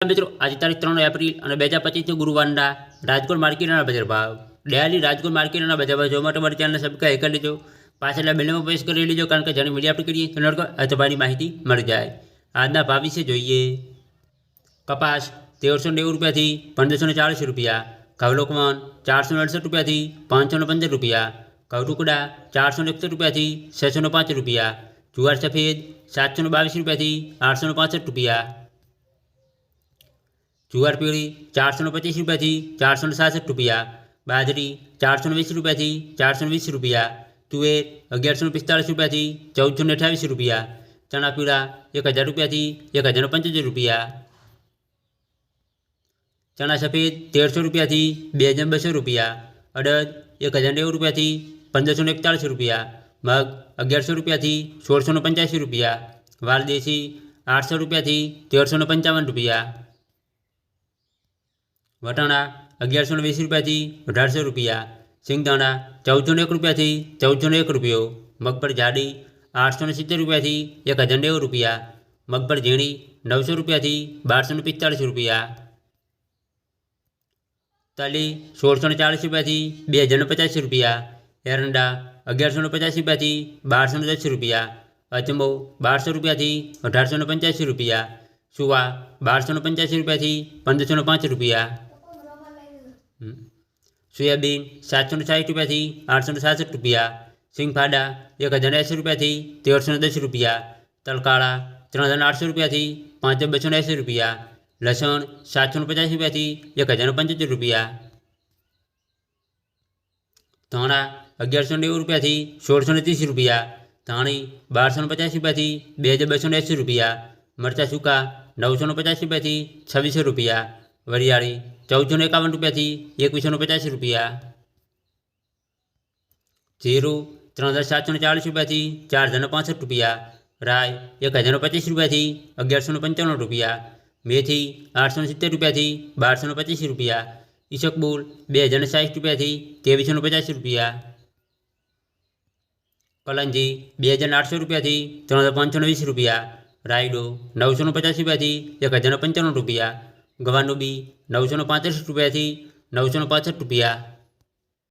મિત્રો આજે તારીખ ત્રણ એપ્રિલ અને બે હજાર પચીસથી ગુરુવારના રાજકોટ માર્કેટના બજાર ભાવ ડેલી રાજકોટ માર્કેટના બજાર ભાવ જોવા માટે મારી ચેનલને સબસ્ક્રાઈબ કરી લેજો પાછળના બેલમાં પ્રેસ કરી લેજો કારણ કે જાણી મીડિયા આપણે કરીએ તો નડકો અથવાની માહિતી મળી જાય આજના ભાવ વિશે જોઈએ કપાસ તેરસો નેવું રૂપિયાથી પંદરસો ને ચાલીસ રૂપિયા ઘઉં લોકમન ચારસો ને અડસઠ રૂપિયાથી પાંચસો ને પંદર રૂપિયા ઘઉં ટુકડા ચારસો ને એકસઠ રૂપિયાથી છસો ને પાંચ રૂપિયા જુવાર સફેદ સાતસો ને બાવીસ રૂપિયાથી આઠસો ને પાસઠ રૂપિયા જુવાર પીળી ચારસો ને પચીસ રૂપિયાથી ચારસો ને સાસઠ રૂપિયા બાજરી ચારસો ને વીસ રૂપિયાથી ચારસો ને વીસ રૂપિયા તુવેર અગિયારસો ને પિસ્તાળીસ રૂપિયાથી ચૌદસો ને અઠ્યાવીસ રૂપિયા ચણા પીળા એક હજાર રૂપિયાથી એક હજાર ને પંચોતેર રૂપિયા ચણા સફેદ તેરસો રૂપિયાથી બે હજાર બસો રૂપિયા અડદ એક હજાર નેવું રૂપિયાથી પંદરસો ને એકતાળીસ રૂપિયા મગ અગિયારસો રૂપિયાથી સોળસો ને પંચ્યાસી રૂપિયા વાલદેશી આઠસો રૂપિયાથી તેરસો ને પંચાવન રૂપિયા વટાણા અગિયારસો ને વીસ રૂપિયાથી અઢારસો રૂપિયા સિંગદાણા ચૌદસો ને એક રૂપિયાથી ચૌદસો ને એક રૂપિયો મગફળી જાડી આઠસો ને સિત્તેર રૂપિયાથી એક હજાર નેવું રૂપિયા મગફળી ઝીણી નવસો રૂપિયાથી બારસો ને પિસ્તાળીસ રૂપિયા તલી સોળસો ને ચાલીસ રૂપિયાથી બે હજાર ને પચાસી રૂપિયા એરંડા અગિયારસો ને પચાસ રૂપિયાથી બારસો ને દસ રૂપિયા અચંબો બારસો રૂપિયાથી અઢારસો ને પંચ્યાસી રૂપિયા સુવા બારસો ને પંચ્યાસી રૂપિયાથી પંદરસો ને પાંચ રૂપિયા હમ. સોયાબીન સાતસો ને સાઠ રૂપિયાથી આઠસો ને સાસઠ રૂપિયા સિંગફાડા એક હજાર એંસી રૂપિયાથી તેરસો ને દસ રૂપિયા તલકાળા ત્રણ હજાર આઠસો રૂપિયાથી પાંચ હજાર બસો ને એંસી રૂપિયા લસણ સાતસો ને પચાસ રૂપિયાથી એક હજાર પંચોતેર રૂપિયા ધાણા અગિયારસો નેવું રૂપિયાથી સોળસો ને ત્રીસ રૂપિયા ધાણી બારસો ને પચાસ રૂપિયાથી બે હજાર બસો ને એંસી રૂપિયા મરચાં સૂકા નવસો ને પચાસ રૂપિયાથી છવ્વીસો રૂપિયા વરિયાળી ચૌદસો ને એકાવન રૂપિયાથી એકવીસો ને પચાસ રૂપિયા જીરું ત્રણ હજાર સાતસો ને ચાલીસ રૂપિયાથી ચાર હજાર ને પાસઠ રૂપિયા રાય એક હજાર ને પચીસ રૂપિયાથી અગિયારસો ને પંચાણું રૂપિયા મેથી આઠસો ને સિત્તેર રૂપિયાથી બારસો ને પચીસ રૂપિયા ઈસકબુલ બે હજાર ને સાઠ રૂપિયાથી ત્રેવીસો ને પચાસ રૂપિયા કલંજી બે હજાર આઠસો રૂપિયાથી ત્રણ હજાર પાંચસો ને વીસ રૂપિયા રાયડો નવસો ને પચાસ રૂપિયાથી એક હજાર ને પંચાણું રૂપિયા ગવાનું બી નવસો ને પાંત્રીસ રૂપિયાથી નવસો ને પાસઠ રૂપિયા